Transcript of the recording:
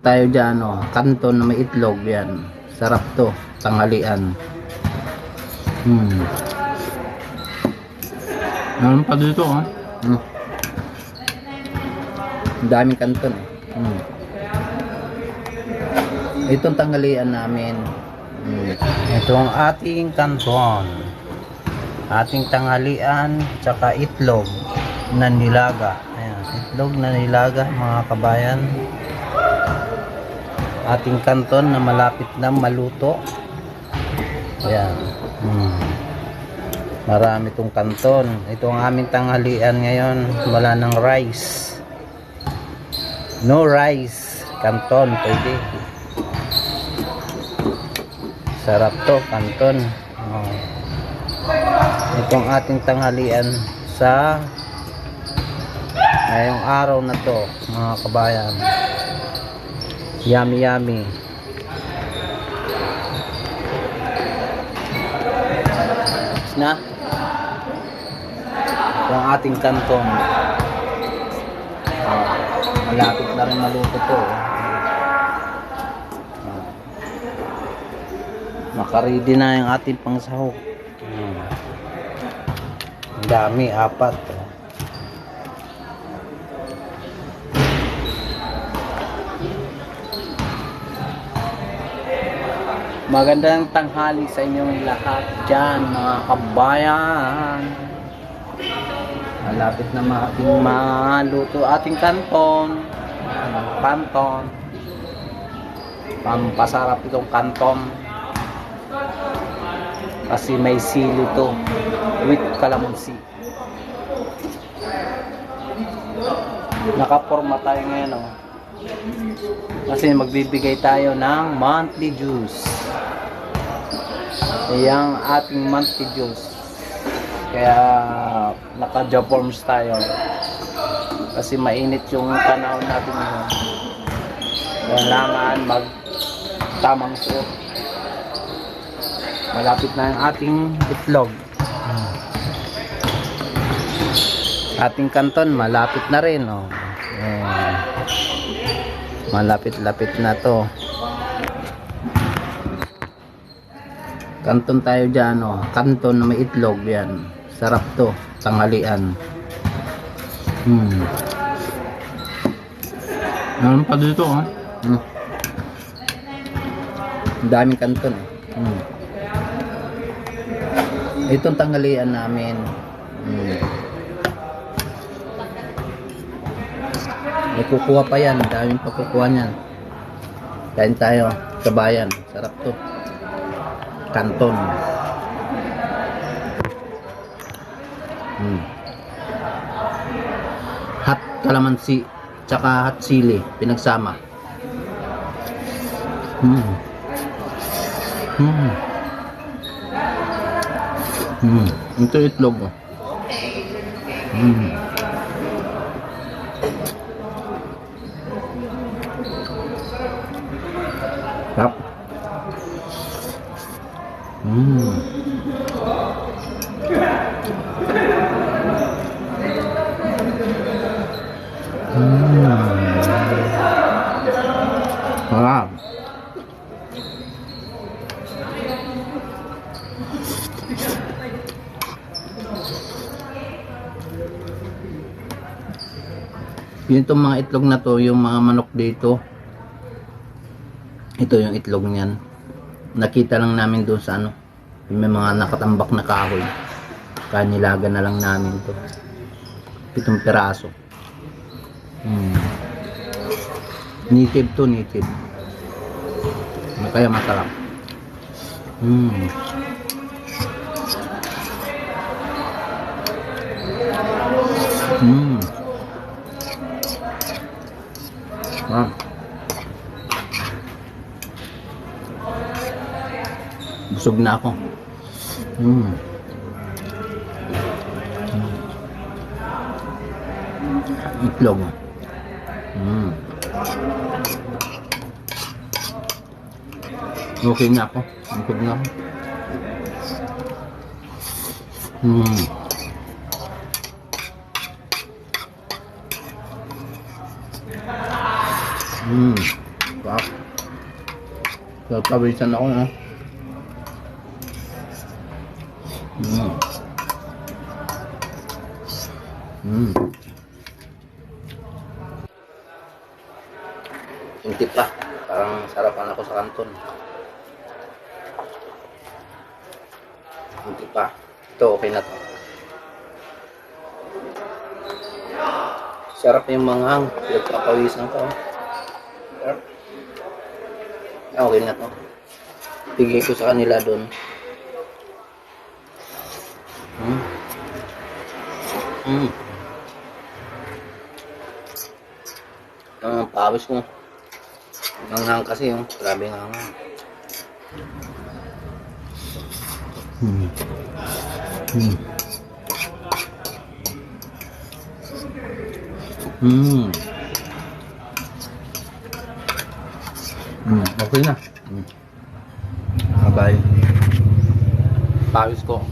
tayo dyan, oh. Kanton na may itlog, yan. Sarap to, tanghalian. Hmm. Meron pa dito, ah. Hmm. Ang daming kanton, eh. Hmm. Itong tanghalian namin. Hmm. Ito ang ating kanton. Ating tanghalian, tsaka itlog na nilaga. Ayan, itlog na nilaga, mga kabayan. Ating kanton na malapit na maluto. Ayan. Hmm. Marami itong kanton. Ito ang aming tanghalian ngayon. Wala ng rice. No rice. Kanton, pwede. Sarap to, kanton. Oh. Itong ating tanghalian sa ngayong araw na to, mga kabayan. Yummy, yummy. Na. Ito ang ating kanton. Ah, malapit na rin maluto to. oh. Ah. Na yung ating pangsahog. Hmm. Ang dami, apat. oh. Magandang tanghali sa inyong lahat dyan, mga kabayan. Malapit na ating maluto ating kanton. Panton. Pampasarap itong kanton. Kasi may sili to with calamansi. Nakaporma tayo ngayon oh. Kasi magbibigay tayo ng monthly juice. Yang ating monthly juice. Kaya naka-forms tayo. Kasi mainit yung panahon natin ngayon. Kailangan mag tamang suot. Malapit na yung ating itlog. Ating kanton malapit na rin oh. Malapit-lapit na to. Kanton tayo dyan, oh. Kanton na may itlog, yan. Sarap to, tanghalian. Hmm. Meron pa dito, ah. Hmm. Daming kanton, eh. Hmm. Itong tanghalian namin. Hmm. May kukuha pa yan. Daming pa kukuha niyan. Kain tayo. Kabayan. Sarap to. Kanton. Hmm. Hot calamansi. Tsaka hot sili. Pinagsama. Hmm. Hmm. Hmm. Ito itlog. oh. Hmm. Sarap. Mm. Mm. Sarap. Yun itong mga itlog na to, yung mga manok dito. Ito yung itlog niyan. Nakita lang namin doon sa ano. May mga nakatambak na kahoy. Kanilaga na lang namin to. Pitong piraso. Hmm. Native to native. Ano Kaya masarap. Hmm. Hmm. Ah. Busog na ako. Mm. Itlog. Mm. Okay na ako. Busog na ako. Mm. Mm. Wow. Papawisan ako, no? Mm. Mm. Pa. Parang sarapan ako sa kanton. Hindi pa. Ito, okay na to. Sarap yung manghang. Pinagpapawisan ko. Sarap. Ah, Okay na to. Bigay ko sa kanila doon. Mm. Mm. Ang pawis ko. Nanghang kasi yung grabe nga nga. Mm. Mm. Mm. Mm, okay na. Mm. Bye-bye. Pawis ko.